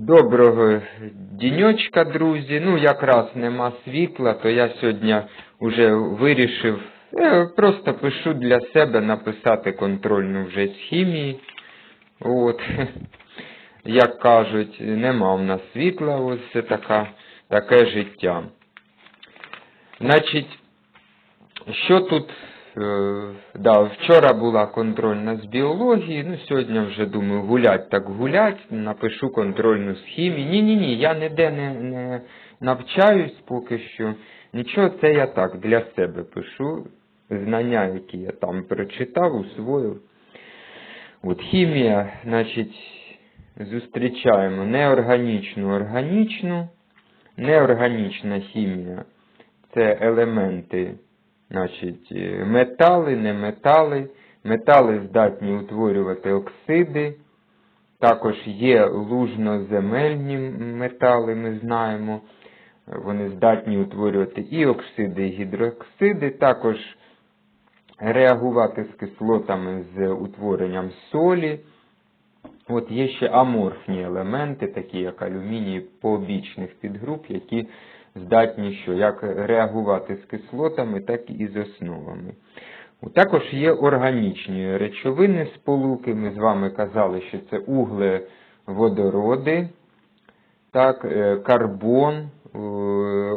Доброго діньочка, друзі. Ну, якраз нема світла, то я сьогодні вже вирішив, е, просто пишу для себе написати контрольну вже з хімії. От, як кажуть, нема в нас світла, ось це така, таке життя. Значить, що тут? Е, да, вчора була контрольна з біології, ну сьогодні вже думаю гулять так гулять, напишу контрольну з хімії. Ні-ні-ні, я ніде не, не навчаюсь поки що. Нічого, це я так для себе пишу. Знання, які я там прочитав, усвоїв. От хімія, значить, зустрічаємо неорганічну, органічну. Неорганічна хімія це елементи, значить, е, метали, неметали. Метали здатні утворювати оксиди. Також є лужноземельні метали, ми знаємо. Вони здатні утворювати і оксиди, і гідроксиди. Також реагувати з кислотами з утворенням солі. От є ще аморфні елементи, такі як алюміній побічних підгруп, які здатні що, як реагувати з кислотами, так і з основами. Також є органічні речовини сполуки. Ми з вами казали, що це углеводороди, так, е, карбон, е,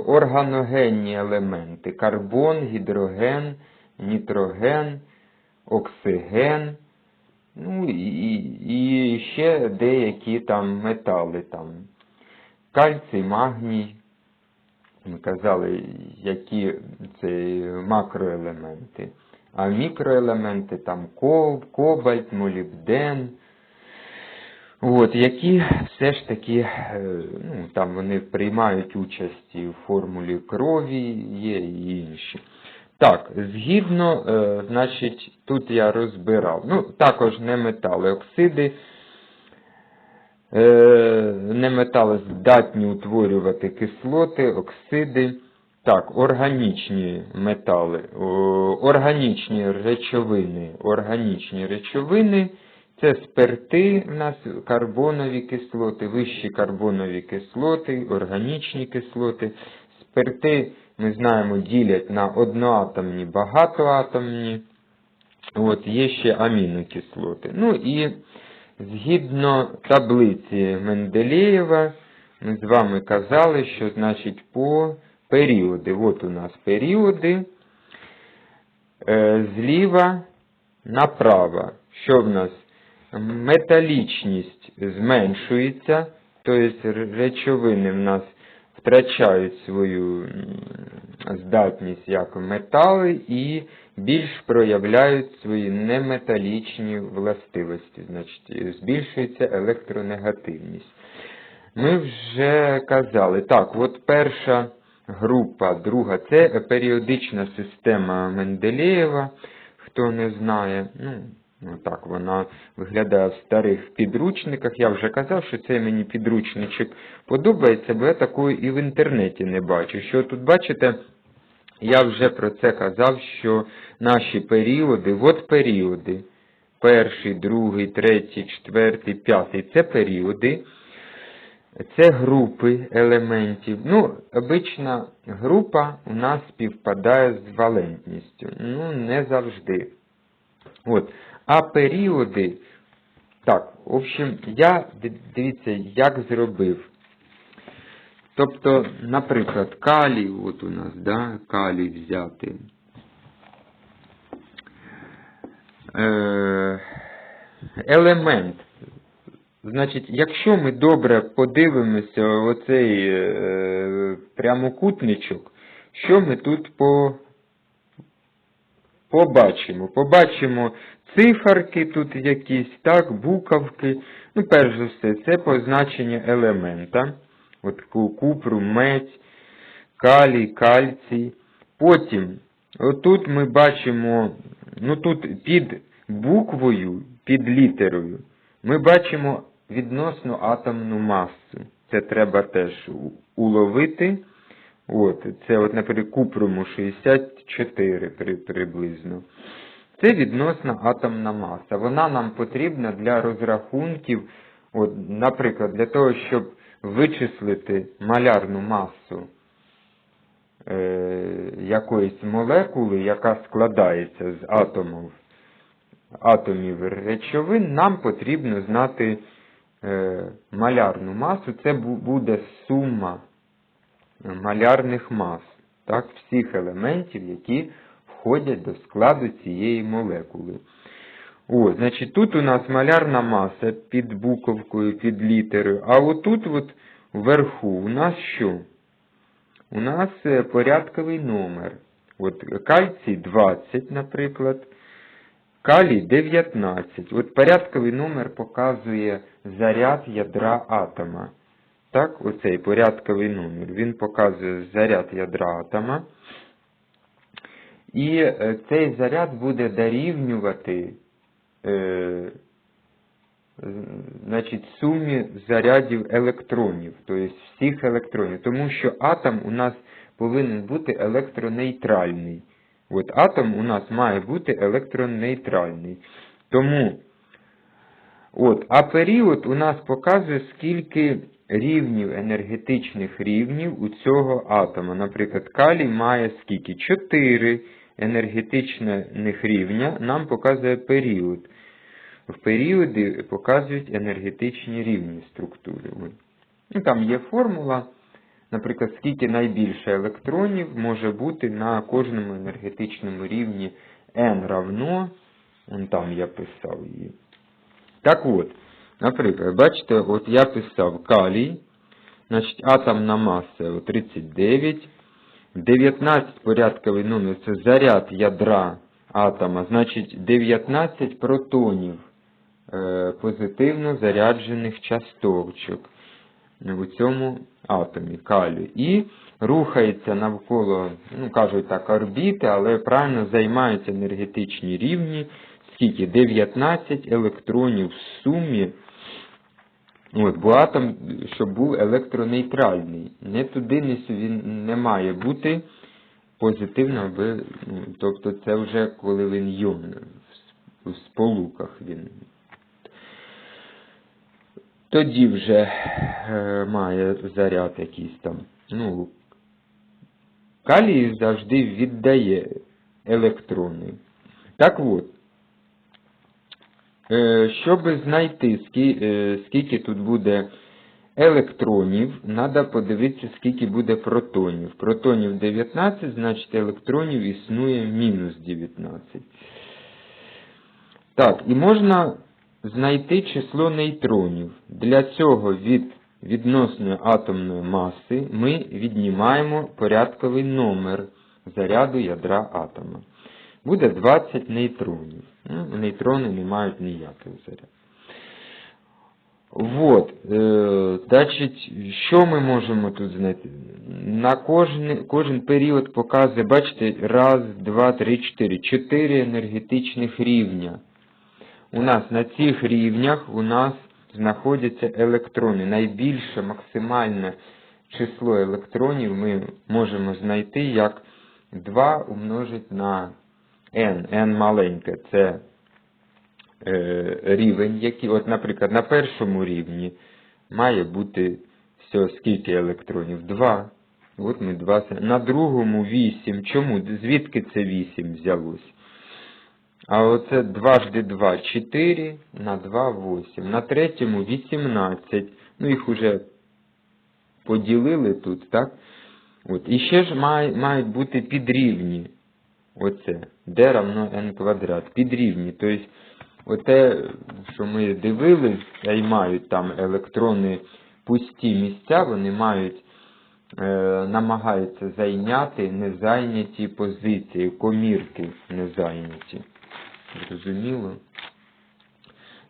органогенні елементи. Карбон, гідроген, нітроген, оксиген. Ну і, і ще деякі там метали, там кальцій, магній. Ми казали, які це макроелементи. А мікроелементи там коб, кобальт, молібден. От, які все ж таки, е, ну, там вони приймають участь і в формулі крові, є і інші. Так, згідно, е, значить, тут я розбирав. Ну, також не метали, оксиди. Е, не метали здатні утворювати кислоти, оксиди. Так, органічні метали, органічні речовини. Органічні речовини це спирти в нас, карбонові кислоти, вищі карбонові кислоти, органічні кислоти. Спирти, ми знаємо, ділять на одноатомні, багатоатомні. От, є ще амінокислоти. Ну і згідно таблиці Менделєєва, ми з вами казали, що значить по періоди. От у нас періоди е, зліва направо. Що в нас? Металічність зменшується, тобто речовини в нас втрачають свою здатність як метали і більш проявляють свої неметалічні властивості, значить збільшується електронегативність. Ми вже казали, так, от перша група, друга це періодична система Менделєєва, хто не знає, ну, Ну, так вона виглядає в старих підручниках. Я вже казав, що цей мені підручничок подобається, бо я такої і в інтернеті не бачу. Що тут бачите, я вже про це казав, що наші періоди, от періоди, перший, другий, третій, четвертий, п'ятий це періоди. Це групи елементів. Ну, обична група у нас співпадає з валентністю. Ну, не завжди. От. А періоди, так, в общем, я, дивіться, як зробив. Тобто, наприклад, калій, от у нас, да, калій взяти. Е, елемент. Значить, якщо ми добре подивимося оцей е, прямокутничок, що ми тут по, побачимо? Побачимо циферки тут якісь, так, буковки. Ну, перш за все, це позначення елемента. От купру, медь, калій, кальцій. Потім, отут ми бачимо, ну тут під буквою, під літерою, ми бачимо відносну атомну масу. Це треба теж уловити. От, Це, от, наприклад, купруму 64 приблизно. Це відносна атомна маса. Вона нам потрібна для розрахунків От, наприклад, для того, щоб вичислити малярну масу е, якоїсь молекули, яка складається з атомів, атомів речовин, нам потрібно знати е, малярну масу. Це буде сума малярних мас, так, всіх елементів, які входять до складу цієї молекули. О, значить, тут у нас малярна маса під буковкою, під літерою, а отут от вверху у нас що? У нас е, порядковий номер. От кальцій 20, наприклад, калій 19. От порядковий номер показує заряд ядра атома. Так, оцей порядковий номер. Він показує заряд ядра атома. І е, цей заряд буде дорівнювати значить, сумі зарядів електронів, тобто всіх електронів. Тому що атом у нас повинен бути електронейтральний. От атом у нас має бути електронейтральний. Тому, от, а період у нас показує, скільки рівнів, енергетичних рівнів у цього атома. Наприклад, калій має скільки? 4 енергетичних рівня нам показує період. В періоди показують енергетичні рівні структури. Ну, там є формула, наприклад, скільки найбільше електронів може бути на кожному енергетичному рівні n равно, вон там я писав її. Так от, наприклад, бачите, от я писав калій, значить атомна маса о, 39, 19 порядковий номер це заряд ядра атома, значить 19 протонів позитивно заряджених часточок у цьому атомі калію. І рухається навколо, ну кажуть так, орбіти, але правильно займаються енергетичні рівні. Скільки? 19 електронів в сумі. От, бо атом, щоб був електронейтральний. Не туди, не він не має бути позитивно, ну, тобто це вже коли він йон в сполуках він. Тоді вже е, має заряд якийсь там. Ну, калій завжди віддає електрони. Так от, е, щоб знайти, скі- е, скільки тут буде електронів, треба подивитися, скільки буде протонів. Протонів 19, значить електронів існує мінус 19. Так, і можна знайти число нейтронів. Для цього від відносної атомної маси ми віднімаємо порядковий номер заряду ядра атома. Буде 20 нейтронів. Ну, нейтрони не мають ніякого заряду. Вот, е, значить, що ми можемо тут знайти? На кожен, кожен період показує, бачите, раз, два, три, чотири. Чотири енергетичних рівня. У нас на цих рівнях у нас знаходяться електрони. Найбільше максимальне число електронів ми можемо знайти як 2 умножить на n. n маленьке це е, рівень, який, от, наприклад, на першому рівні має бути все, скільки електронів? 2. От ми 2. На другому 8. Чому? Звідки це 8 взялось? А оце дважди 2 4, на 2 8. На третьому 18. Ну, їх уже поділили тут, так? От. І ще ж мають бути підрівні. Оце. D равно n квадрат. Підрівні. Тобто, оте, що ми дивились, займають там електрони пусті місця, вони мають, е, намагаються зайняти незайняті позиції, комірки незайняті. Зрозуміло?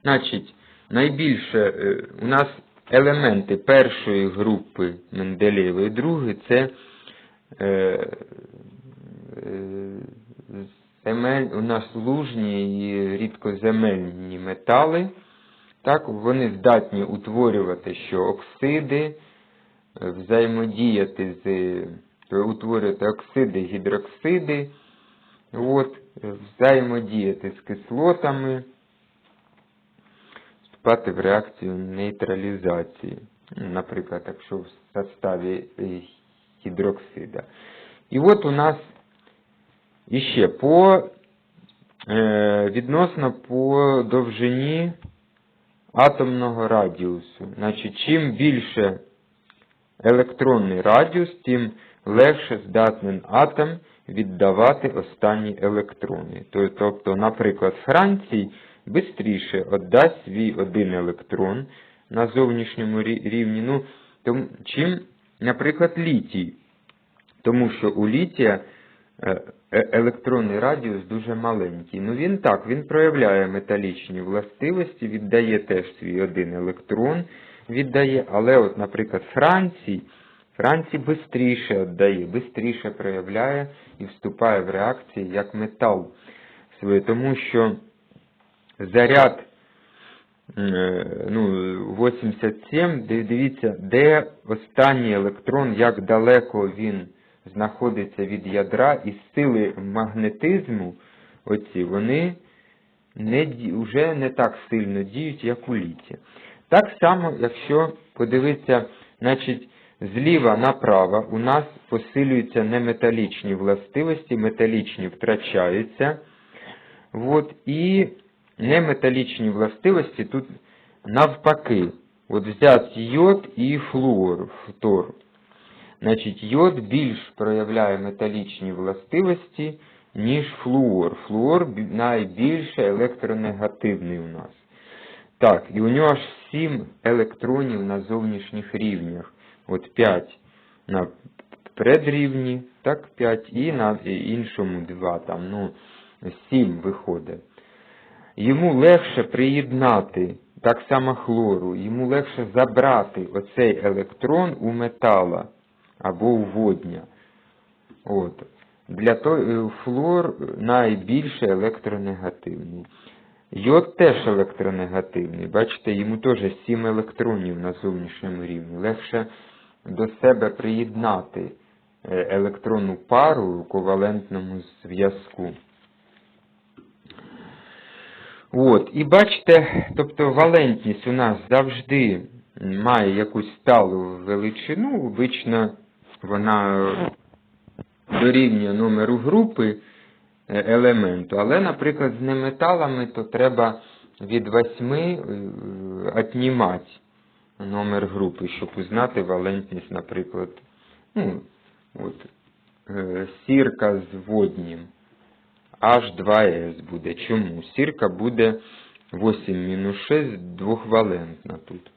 Значить, найбільше е, у нас елементи першої групи Менделєєвої, другої це е, е, земель, у нас лужні і рідкоземельні метали. Так, вони здатні утворювати що оксиди, взаємодіяти з утворювати оксиди, гідроксиди, от, взаємодіяти з кислотами, вступати в реакцію нейтралізації. Ну, Наприклад, якщо в составі е, гідроксида. І от у нас іще по е, відносно по довжині атомного радіусу. Значить, чим більше електронний радіус, тим легше здатний атом віддавати останні електрони. Тобто, наприклад, Францій швидше віддасть свій один електрон на зовнішньому рівні, ну, чим, наприклад, літій. Тому що у літія е, е- електронний радіус дуже маленький. Ну він так, він проявляє металічні властивості, віддає теж свій один електрон, віддає, але от, наприклад, Францій, Францій швидше віддає, швидше проявляє і вступає в реакції як метал тому що заряд е, ну, 87, дивіться, де останній електрон, як далеко він знаходиться від ядра, і сили магнетизму, оці, вони не, вже не так сильно діють, як у літі. Так само, якщо подивитися, значить, зліва направо у нас посилюються неметалічні властивості, металічні втрачаються. От, і неметалічні властивості тут навпаки. От взяти йод і флуор, фтор. Значить, йод більш проявляє металічні властивості, ніж флуор. Флуор найбільше електронегативний у нас. Так, і у нього аж 7 електронів на зовнішніх рівнях. От 5 на предрівні, так 5, і на іншому 2, там, ну, 7 виходить. Йому легше приєднати, так само хлору, йому легше забрати оцей електрон у метала або у водня. От. Для того флор найбільше електронегативний. Йод теж електронегативний. Бачите, йому теж 7 електронів на зовнішньому рівні. Легше до себе приєднати е, електронну пару у ковалентному зв'язку. От, і бачите, тобто валентність у нас завжди має якусь сталу величину, обично вона дорівнює номеру групи е, елементу, але, наприклад, з неметалами то треба від 8 віднімати номер групи, щоб узнати валентність, наприклад, ну, от, е, сірка з воднім. H2S буде. Чому? Сірка буде 8 мінус 6 двохвалентна тут,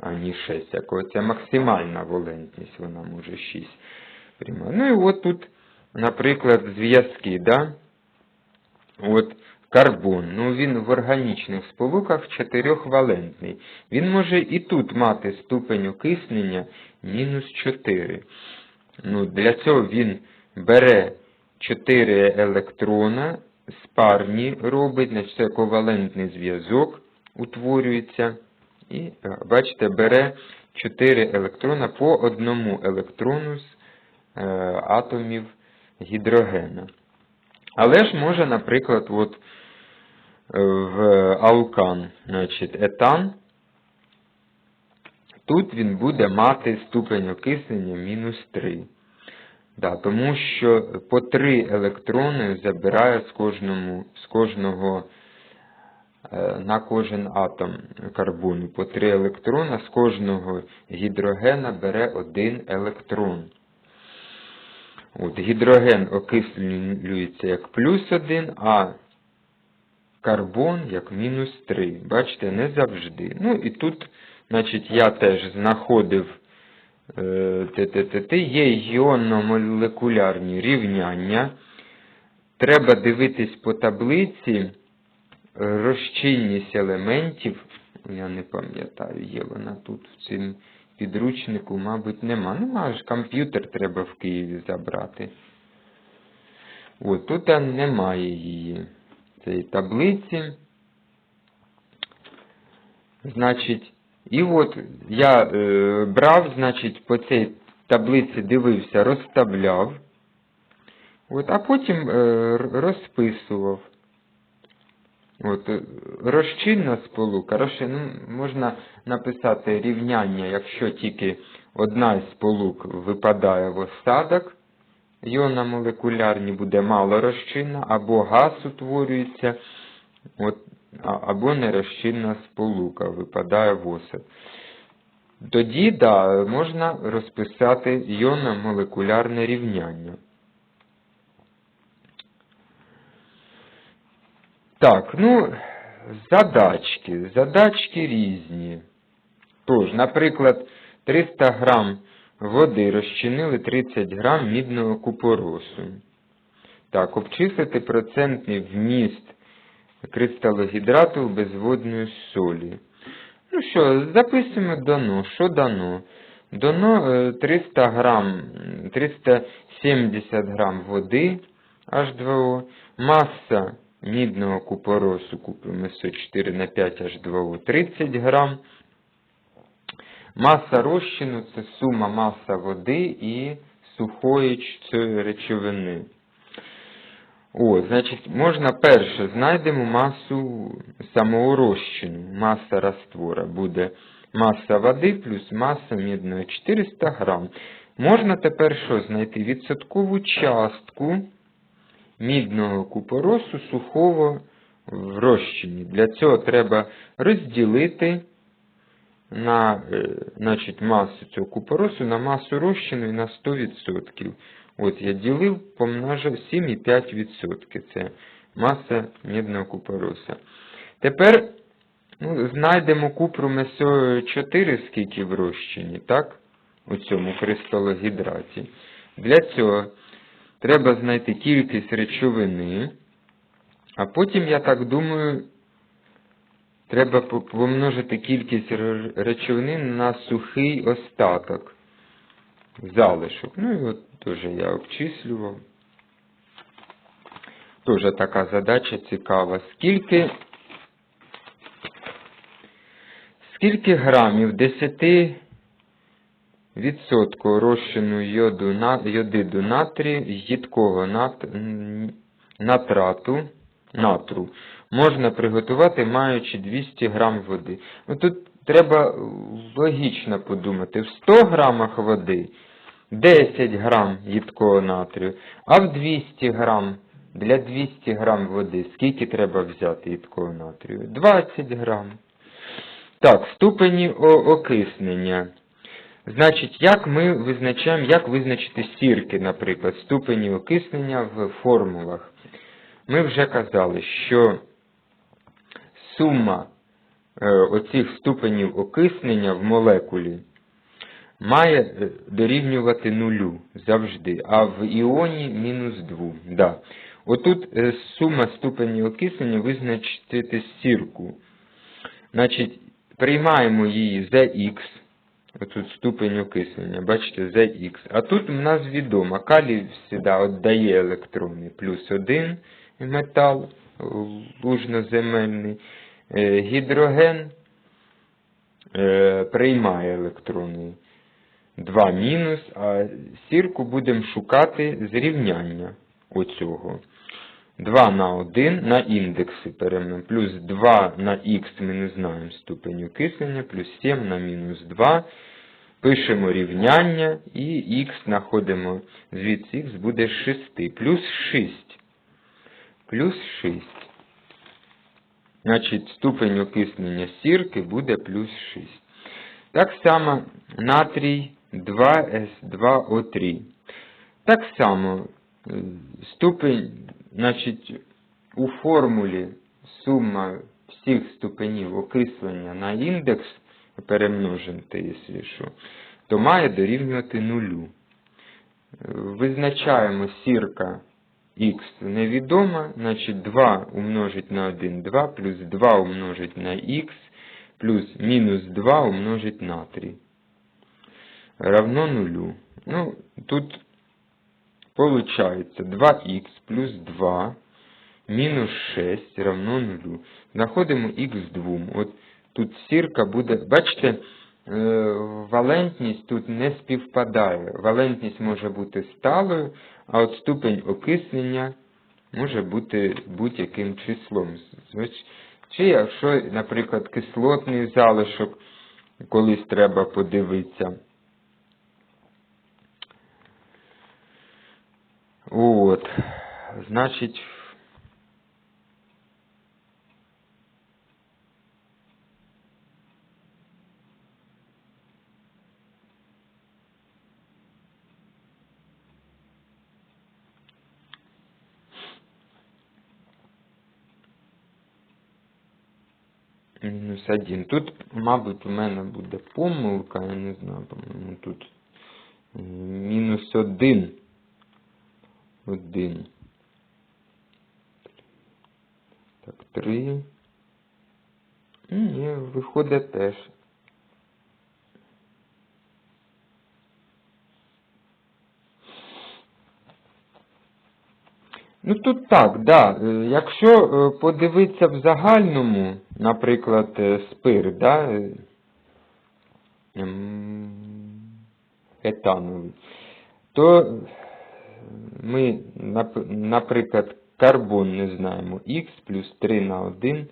а не 6. Якого це максимальна валентність, вона може 6 приймати. Ну і от тут, наприклад, зв'язки, да? От карбон. Ну він в органічних сполуках чотирьохвалентний. Він може і тут мати ступень окиснення мінус 4. Ну, для цього він бере 4 електрона, спарні робить, значить це ковалентний зв'язок утворюється. І, е, бачите, бере 4 електрона по одному електрону з е, атомів гідрогена. Але ж може, наприклад, от е, в алкан, значить, етан, тут він буде мати ступень окиснення мінус 3. Да, тому що по 3 електрони забирає з, кожному, з кожного е, на кожен атом карбону. По 3 електрона з кожного гідрогена бере один електрон. От, гідроген окислюється як плюс 1, а карбон як мінус 3. Бачите, не завжди. Ну і тут, значить, я теж знаходив е, ТТТ, є іонно-молекулярні рівняння. Треба дивитись по таблиці розчинність елементів. Я не пам'ятаю, є вона тут в цьому підручнику, мабуть, нема. Ну, аж комп'ютер треба в Києві забрати. От, тут немає її, цієї таблиці. Значить, і от я е, брав, значить, по цій таблиці дивився, розставляв. От, а потім е, розписував. От, е, розчинна сполука, розчин, ну, можна написати рівняння, якщо тільки одна із сполук випадає в осадок, іона молекулярні буде мало розчинна, або газ утворюється, от, або нерозчинна сполука випадає в осад. Тоді, да, можна розписати іонно-молекулярне рівняння. Так, ну, задачки. Задачки різні. Тож, наприклад, 300 грам води розчинили 30 грам мідного купоросу. Так, обчислити процентний вміст кристалогідрату в безводної солі. Ну що, записуємо дано. Що дано? Дано е, 300 грам, 370 грам води H2O, маса мідного купоросу, купимо 4 на 5 H2O 30 грам. Маса розчину це сума маса води і сухої речовини. О, значить, можна перше знайдемо масу самого розчину. Маса раствора буде маса води плюс маса мідної 400 грам. Можна тепер що знайти? Відсоткову частку мідного купоросу сухого в розчині. Для цього треба розділити на е, значить, масу цього купоросу на масу розчину і на 100%. От я ділив, помножив 7,5%. Це маса мідного купороса. Тепер ну, знайдемо купру месо 4, скільки в розчині, так? У цьому кристалогідраті. Для цього треба знайти кількість речовини, а потім, я так думаю, треба помножити кількість речовини на сухий остаток. Залишок. Ну і от теж я обчислював. Теж така задача цікава. Скільки, скільки грамів 10 відсотку розчину йоду, йодиду натрію їдкого нат, натрату, натру можна приготувати, маючи 200 грам води. Ну, тут треба логічно подумати. В 100 грамах води 10 грам їдкого натрію, а в 200 грам, для 200 грам води скільки треба взяти їдкого натрію? 20 грам. Так, ступені окиснення. Значить, як ми визначаємо, як визначити сірки, наприклад, ступені окиснення в формулах. Ми вже казали, що сума е, оцих ступенів окиснення в молекулі має е, дорівнювати нулю завжди, а в іоні мінус 2. Да. Отут е, сума ступенів окиснення визначити сірку. Значить, приймаємо її за х. Отут ступень окислення, бачите, ZX. А тут у нас відомо, калій завжди віддає електрони. Плюс один метал лужноземельний. Е, Гідроген е, приймає електрони. 2 мінус, а сірку будемо шукати зрівняння оцього. 2 на 1 на індекси перейменуємо. Плюс 2 на х ми не знаємо ступень окислення, плюс 7 на мінус 2. Пишемо рівняння і х знаходимо, звідси х буде 6. Плюс 6. Плюс 6. Значить, ступень окиснення сірки буде плюс 6. Так само натрій 2С2О3. Так само е, ступень, значить, у формулі сума всіх ступенів окислення на індекс перемножити, якщо що, то має дорівнювати нулю. Визначаємо сірка х невідома, значить 2 умножить на 1 2, плюс 2 умножить на х, плюс мінус 2 умножить на 3. Равно нулю. Ну, тут получается 2х плюс 2 мінус 6 равно нулю. Знаходимо х двом. От тут сірка буде, бачите, е, валентність тут не співпадає. Валентність може бути сталою, а от ступень окиснення може бути будь-яким числом. Чи якщо, наприклад, кислотний залишок, колись треба подивитися. От, значить, мінус 1. Тут, мабуть, у мене буде помилка, я не знаю, по-моєму, тут мінус 1. 1. Так, 3. Ні, виходить теж. Ну тут так, да. Е, Якщо е, подивитися в загальному, наприклад, е, спир, да, ем, етановий, то ми, наприклад, карбон не знаємо, х плюс 3 на 1,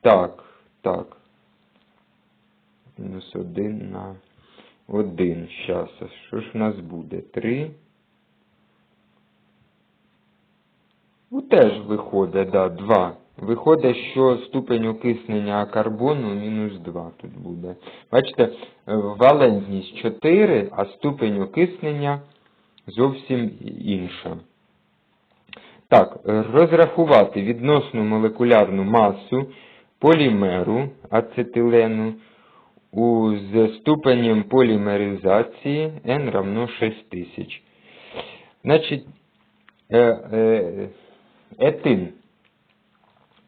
так, так, мінус 1 на 1, щас, а що ж в нас буде? 3 Ну, теж виходить, да, 2. Виходить, що ступень окиснення карбону мінус 2 тут буде. Бачите, е, валентність 4, а ступень окиснення зовсім інша. Так, розрахувати відносну молекулярну масу полімеру ацетилену у, з ступенем полімеризації n равно 6000. Значить, е, е, етин.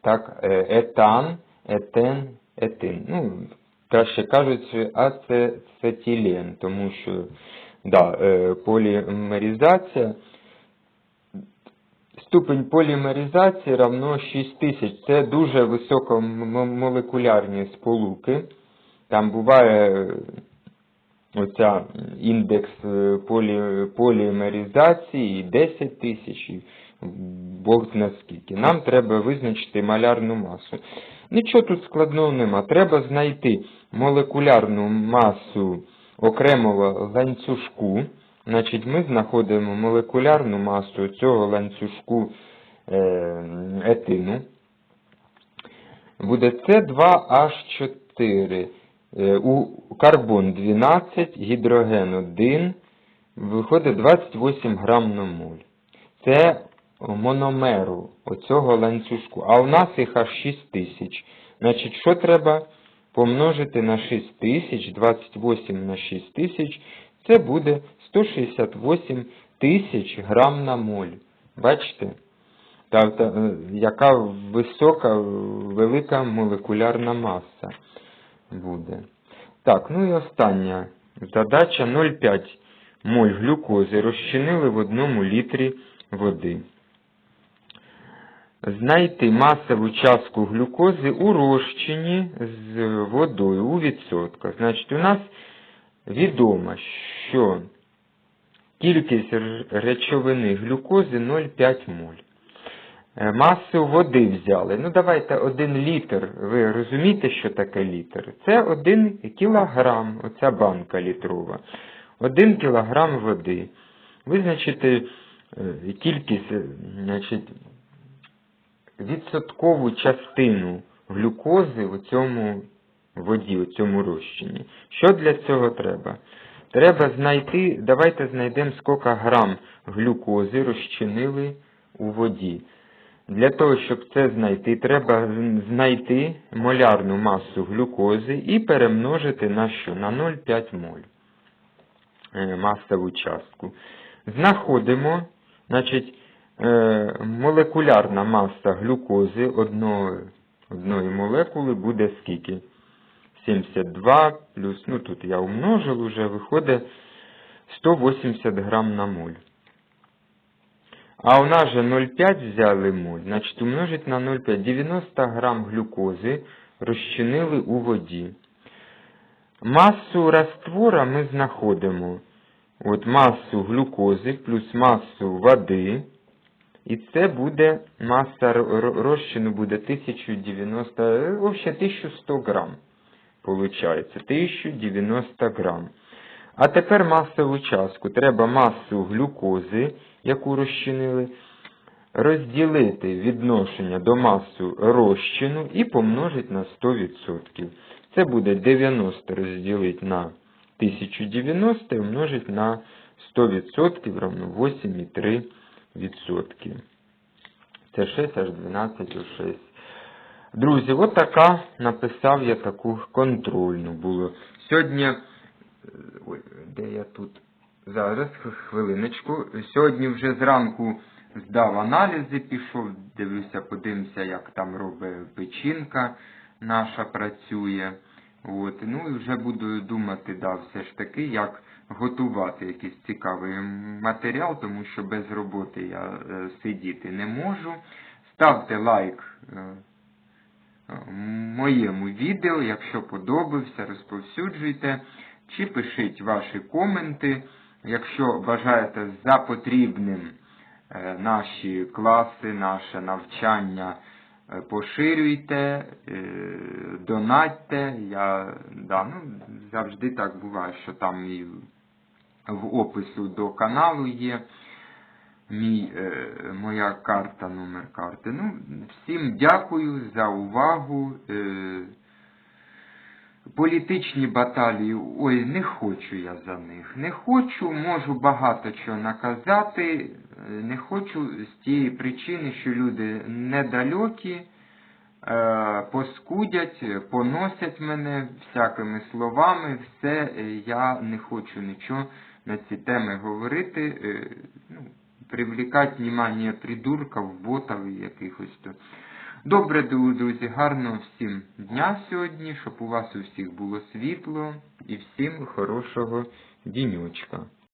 Так, е, етан, етен, етин. Ну, краще кажучи, ацетилен, тому що да, е, полімеризація. Ступень полімеризації равно 6000. Це дуже високомолекулярні сполуки. Там буває е, оця індекс е, полі, полімеризації 10 тисяч, Бог зна скільки. Нам треба визначити малярну масу. Нічого тут складного нема. Треба знайти молекулярну масу окремого ланцюжку. Значить, ми знаходимо молекулярну масу цього ланцюжку е, етину. Буде С2H4. Е, У карбон 12, гідроген 1, виходить 28 грам на моль. Це мономеру оцього ланцюжку. А у нас їх аж 6 тисяч. Значить, що треба помножити на 6 тисяч, 28 на 6 тисяч, це буде 168 тисяч грам на моль. Бачите? Тобто, е, яка висока, велика молекулярна маса буде. Так, ну і остання задача 0,5 моль глюкози розчинили в одному літрі води. Знайти масову частку глюкози у розчині з водою у відсотках. Значить, у нас відомо, що кількість речовини глюкози 0,5 моль. Е, Масу води взяли. Ну, давайте один літр. Ви розумієте, що таке літр? Це один кілограм, оця банка літрова. Один кілограм води. Визначити е, кількість, е, значить, відсоткову частину глюкози у цьому воді, у цьому розчині. Що для цього треба? Треба знайти, давайте знайдемо, скільки грам глюкози розчинили у воді. Для того, щоб це знайти, треба знайти молярну масу глюкози і перемножити на що? На 0,5 моль е, масову частку. Знаходимо, значить, молекулярна маса глюкози одної, одної молекули буде скільки? 72 плюс, ну тут я умножив уже, виходить 180 грам на моль. А у нас же 0,5 взяли моль, значить умножить на 0,5. 90 грам глюкози розчинили у воді. Масу раствора ми знаходимо. От масу глюкози плюс масу води І це буде маса розчину буде 1090, е, вообще 1100 грам. Получається, 1090 грам. А тепер масову частку. Треба масу глюкози, яку розчинили, розділити відношення до масу розчину і помножити на 100%. Це буде 90 розділити на 1090 і умножити на 100% равно 8,3%. Це 6 аж 12 у 6. Друзі, от така написав я таку контрольну було. Сьогодні, е, ой, де я тут? Зараз, хвилиночку. Сьогодні вже зранку здав аналізи, пішов, дивлюся, подивимося, як там робить печінка наша працює. От, ну і вже буду думати, да, все ж таки, як готувати якийсь цікавий матеріал, тому що без роботи я е, сидіти не можу. Ставте лайк е, моєму відео, якщо подобався, розповсюджуйте, чи пишіть ваші коменти. Якщо бажаєте за потрібним е, наші класи, наше навчання поширюйте, е, донатьте. Я да, ну, завжди так буває, що там і в опису до каналу є мій, е, моя карта, номер карти. Ну, всім дякую за увагу. Політичні баталії, ой, не хочу я за них. Не хочу, можу багато чого наказати. Не хочу з тієї причини, що люди недалекі, е, поскудять, поносять мене всякими словами. Все, е, я не хочу нічого на ці теми говорити. е, Ну, привлікати внимання придурків, ботів якихось то. Добре, друзі, гарного всім дня сьогодні, щоб у вас у всіх було світло і всім хорошого дінючка.